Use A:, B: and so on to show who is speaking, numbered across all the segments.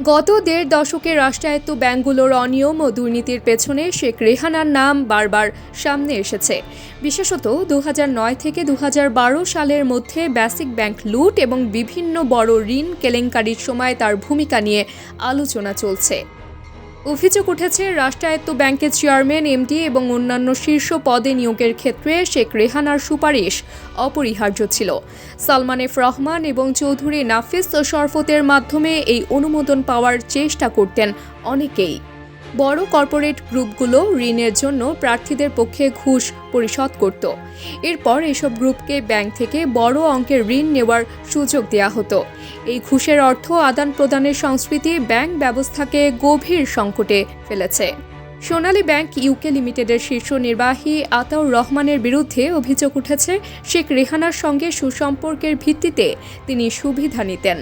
A: গত দেড় দশকে রাষ্ট্রায়ত্ত ব্যাঙ্কগুলোর অনিয়ম ও দুর্নীতির পেছনে শেখ রেহানার নাম বারবার সামনে এসেছে। বিশেষত দু থেকে দু হাজার বারো সালের মধ্যে বেসিক ব্যাংক লুট এবং বিভিন্ন বড় ঋণ কেলেঙ্কারির সময় তার ভূমিকা নিয়ে আলোচনা চলছে। অভিযোগ উঠেছে, রাষ্ট্রায়ত্ত ব্যাংকের চেয়ারম্যান, এমডি এবং অন্যান্য শীর্ষ পদে নিয়োগের ক্ষেত্রে শেখ রেহানার সুপারিশ অপরিহার্য ছিল। সালমান এফ রহমান এবং চৌধুরী নাফিস ও শরফতের মাধ্যমে এই অনুমোদন পাওয়ার চেষ্টা করতেন অনেকেই। বড় কর্পোরেট গ্রুপগুলো ঋণের জন্য প্রার্থীদের পক্ষে ঘুষ পরিশোধ করত। এরপর এসব গ্রুপকে ব্যাংক থেকে বড় অঙ্কের ঋণ নেওয়ার সুযোগ দেওয়া হতো। এই ঘুষের অর্থ আদান প্রদানের সংস্কৃতি ব্যাংক ব্যবস্থাকে গভীর সংকটে ফেলেছে। সোনালী ব্যাংক ইউকে লিমিটেডের শীর্ষ নির্বাহী আতাউর রহমানের বিরুদ্ধে অভিযোগ উঠেছে, শেখ রেহানার সঙ্গে সুসম্পর্কের ভিত্তিতে তিনি সুবিধা নিতেন।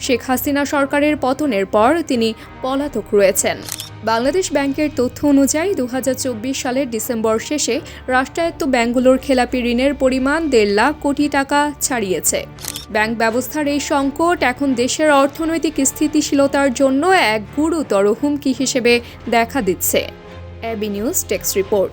A: শেখ হাসিনা সরকারের পতনের পর তিনি পলাতক রয়েছেন। বাংলাদেশ ব্যাংকের তথ্য অনুযায়ী দু হাজার চব্বিশ সালের ডিসেম্বর শেষে রাষ্ট্রায়ত্ত ব্যাংকগুলোর খেলাপি ঋণের পরিমাণ দেড় লাখ কোটি টাকা ছাড়িয়েছে। ব্যাংক ব্যবস্থার এই সংকট এখন দেশের অর্থনৈতিক স্থিতিশীলতার জন্য এক গুরুতর হুমকি হিসেবে দেখা দিচ্ছে। AB news text report.